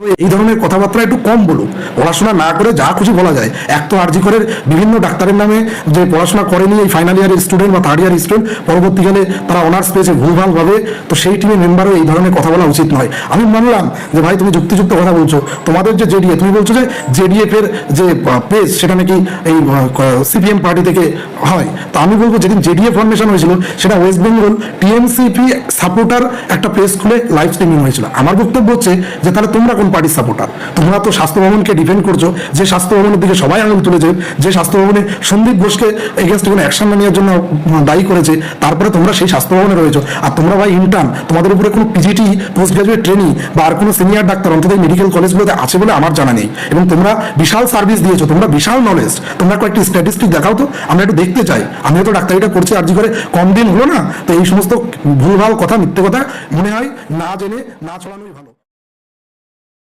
এই ধরনের কথাবার্তা একটু কম বলুন পড়াশোনা না করে যা খুশি বলা যায়। এক তো আরজি করের বিভিন্ন ডাক্তারের নামে যে পড়াশোনা করেনি এই ফাইনাল ইয়ারের স্টুডেন্ট বা থার্ড ইয়ার স্টুডেন্ট পরবর্তীকালে তারা অনার্স পেয়েছে ভুলভালভাবে। তো সেই টিমের মেম্বারও এই ধরনের কথা বলা উচিত নয়। আমি মানলাম যে ভাই তুমি যুক্তিযুক্ত কথা বলছো। তোমাদের যে জেডিএ তুমি বলছো যে জেডিএফ এর যে পেজ সেটা নাকি এই সিপিএম পার্টি থেকে হয়। তো আমি বলব যেদিন জেডিএ ফর্মেশন হয়েছিল, সেটা ওয়েস্ট বেঙ্গল টিএমসিপি সাপোর্টার একটা পেজ খুলে লাইভ স্ট্রিমিং হয়েছিল। আমার বক্তব্য হচ্ছে যে তাহলে তোমরা কোন পার্টির সাপোর্টার তোমরা তো স্বাস্থ্য ভবনকে ডিফেন্ড করছ, যে স্বাস্থ্য ভবনের দিকে সবাই আঙুল তুলেছে, যে স্বাস্থ্য ভবনে সন্দীপ ঘোষকে এগেনস্ট কোনো অ্যাকশন না নেওয়ার জন্য দায়ী করেছে, তারপরে তোমরা সেই স্বাস্থ্য ভবনে রয়েছো। আর তোমরা ভাই ইন্টার্ন তোমাদের উপরে কোনো পিজিটি পোস্ট গ্রাজুয়েট ট্রেনিং বা আর কোনো সিনিয়র ডাক্তার অন্তত মেডিকেল কলেজগুলোতে আছে বলে আমার জানা নেই। এবং তোমরা বিশাল সার্ভিস দিয়েছ, তোমরা বিশাল নলেজ তোমরা কয়েকটি স্ট্যাটিস্টিক দেখাও তো, আমরা একটু দেখতে চাই। আমিও তো ডাক্তারিটা করছি, আর জি করে কম দিন হলো না, তো এই সমস্ত ভুলভাল কথা, মিথ্যে কথা মনে হয় না জেনে, না ছড়ানোই ভালো।